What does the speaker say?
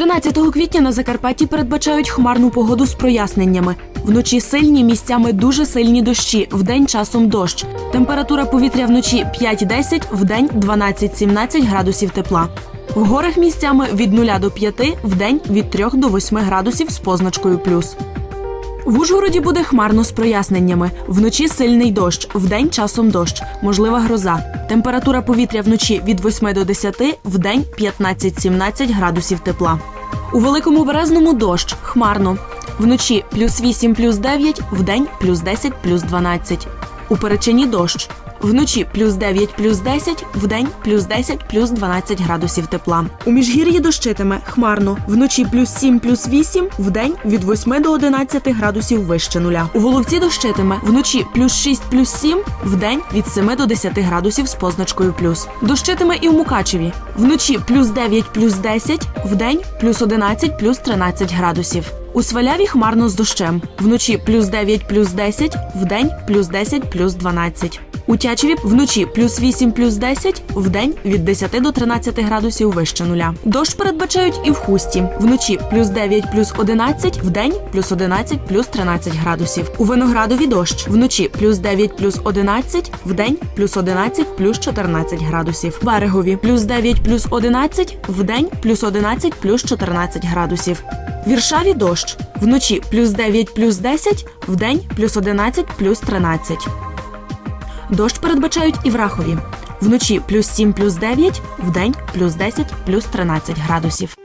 12 квітня на Закарпатті передбачають хмарну погоду з проясненнями. Вночі сильні місцями дуже сильні дощі, вдень часом дощ. Температура повітря вночі 5-10, вдень 12-17 градусів тепла. В горах місцями від 0 до 5, вдень від 3 до 8 градусів з позначкою плюс. В Ужгороді буде хмарно з проясненнями. Вночі сильний дощ, вдень часом дощ, можлива гроза. Температура повітря вночі від 8 до 10, вдень 15-17 градусів тепла. У великому березному дощ, хмарно. Вночі плюс 8, плюс 9, вдень плюс 10, плюс 12. У перечині дощ. Вночі плюс 9, плюс 10, вдень плюс 10, плюс 12 градусів тепла. У міжгір'ї дощитиме хмарно. Вночі плюс 7, плюс 8, вдень від 8 до 11 градусів вище нуля. У Воловці дощитиме вночі плюс 6, плюс 7, вдень від 7 до 10 градусів з позначкою плюс. Дощитиме і в Мукачеві. Вночі плюс 9, плюс 10, вдень плюс 11, плюс 13 градусів. У Сваляві хмарно з дощем. Вночі плюс 9, плюс 10, вдень плюс 10, плюс 12. У Тячеві вночі плюс 8, плюс 10, вдень від 10 до 13 градусів вище нуля. Дощ передбачають і в хусті. Вночі плюс 9, плюс 11, вдень плюс 11, плюс 13 градусів. У Виноградові дощ. Вночі плюс 9, плюс 11, вдень плюс 11, плюс 14 градусів. Берегові плюс 9, плюс 11, вдень плюс 11, плюс 14 градусів. Віршаві дощ. Вночі плюс 9, плюс 10, вдень плюс 11, плюс 13. Дощ передбачають і в Рахові. Вночі плюс 7, плюс 9, вдень плюс 10, плюс 13 градусів.